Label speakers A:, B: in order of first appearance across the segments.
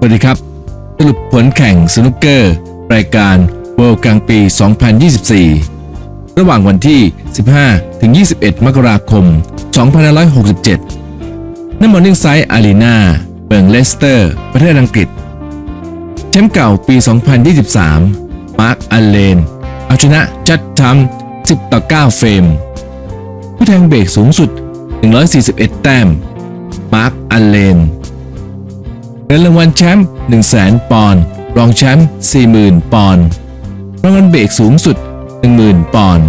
A: สวัสดีครับ สรุปผลแข่งสนุกเกอร์ รายการ World กลางปี 2024 ระหว่างวันที่ 15 ถึง 21 มกราคม 2567ณมอร์นิ่งไซด์อารีนาเมืองเลสเตอร์ ประเทศอังกฤษ แชมป์เก่าปี 2023 มาร์คอัลเลน เอาชนะจัดทัม10 ต่อ 9 เฟรม ผู้แทงเบรกสูงสุด 141 แต้ม มาร์คอัลเลน เงินรางวัลแชมป์100,000 ปอนด์รองแชมป์40,000 ปอนด์รางวัลเบรกสูงสุด 10,000 ปอนด์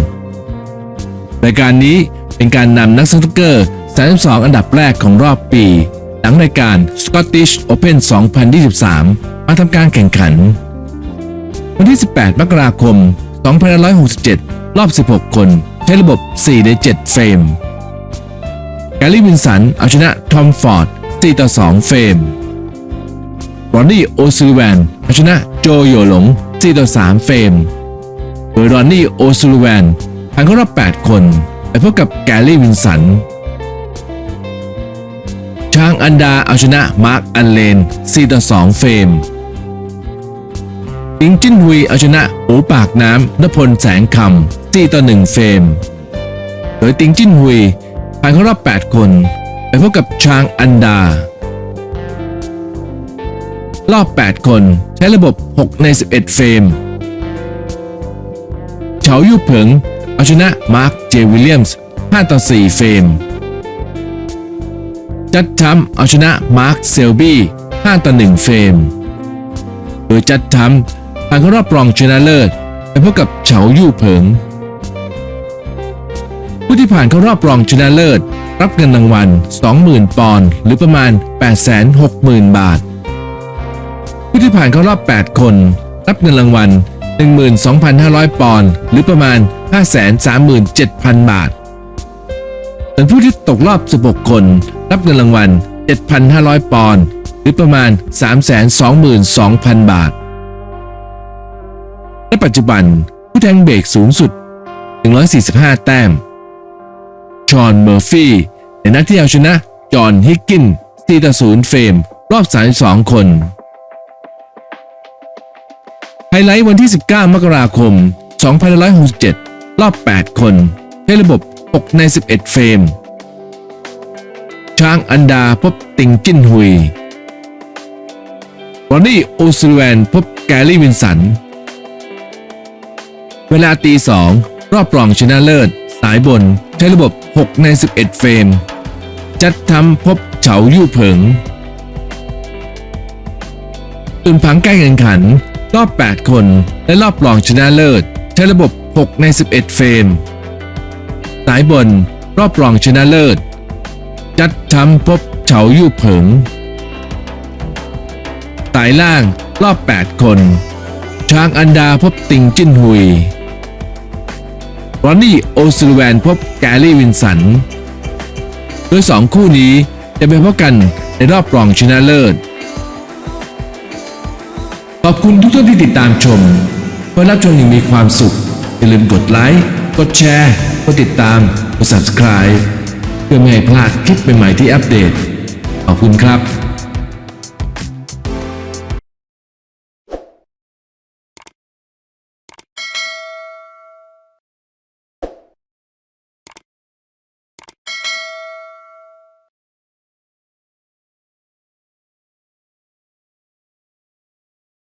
A: รายการนี้เป็นการนำนักสนุกเกอร์ 32 อันดับแรกของรอบปี หลังรายการ Scottish Open 2023 มาทำการแข่งขัน วันที่ 18 มกราคม 2567 รอบ 16 คน ใช้ระบบ 4 ใน 7 เฟรม แกลลี่วินสันเอาชนะทอมฟอร์ด 4 ต่อ 2 เฟรม รอนนี่โอซิลแวนเอาชนะโจโยหลง4ต่อ3เฟรมโดยรอนนี่โอซิลแวนผ่านเข้ารอบ 8 คนไปพบกับแกลลี่วินสัน ช้างอันดาเอาชนะมาร์คอันเลน4ต่อ2เฟรมติงจิ้นฮุยเอาชนะหูปากน้ำนพลแสงคำ4ต่อ1เฟรม โดยติงจิ้นฮุยผ่านเข้ารอบ 8 คน ไปพบกับช้างอันดา รอบ 8 คน ใช้ระบบ 6 ใน 11 เฟรม เฉายู่เผิงเอาชนะมาร์ค เจวิลเลียมส์ 5 ต่อ 4 เฟรม จัดทัมเอาชนะมาร์ค เซลบี้ 5 ต่อ 1 เฟรม โดยจัดทัมผ่านเข้ารอบรองชนะเลิศไปพบกับเฉายู่เผิง ผู้ที่ผ่านเข้ารอบรองชนะเลิศ รับเงินรางวัล 20,000 ปอนด์หรือประมาณ 860,000 บาท ที่ผ่านเข้ารอบ 8 คน รับเงินรางวัล 12,500 ปอนด์หรือประมาณ 537,000 บาท ส่วนผู้ที่ตกรอบ 16 คน รับเงินรางวัล 7,500 ปอนด์หรือประมาณ 322,000 บาทในปัจจุบันผู้แทงเบรกสูงสุด 145 แต้ม ชอน เมอร์ฟี่ ในนัดที่เอาชนะ จอห์น ฮิกกิน4ต่อ0เฟรม รอบ 32 คน ไฮไลท์วันที่ 19 มกราคม 2567 รอบ 8 คนใช้ระบบ 6 ใน 11 เฟรม ช้างอันดาพบติงจิ้นฮุยรอนนี่โอซิลแวนพบแกลลี่วินสัน เวลาตีสองรอบรองชนะเลิศ สายบนใช้ระบบ 6 ใน 11 เฟรม จัดทำพบเฉายู่เผิงตุนผังใกล้แข่งขัน รอบ 8 คน และรอบรองชนะเลิศ ใช้ระบบ 6 ใน 11 เฟรม สายบน รอบรองชนะเลิศ จัดทำพบเฉายู่เผิง สายล่างรอบ 8 คน ช้างอันดาพบติงจิ้นฮุยรอนนี่โอซิลแวนพบแกลลี่วินสัน โดยสองคู่นี้จะไปพบกันในรอบรองชนะเลิศ ขอบคุณทุกท่านที่ติดตามชมเพื่อรับชมอย่างมีความสุข อย่าลืมกดไลค์ กดแชร์ กดติดตาม กด subscribe เพื่อไม่ให้พลาดคลิปใหม่ๆที่อัปเดต ขอบคุณครับ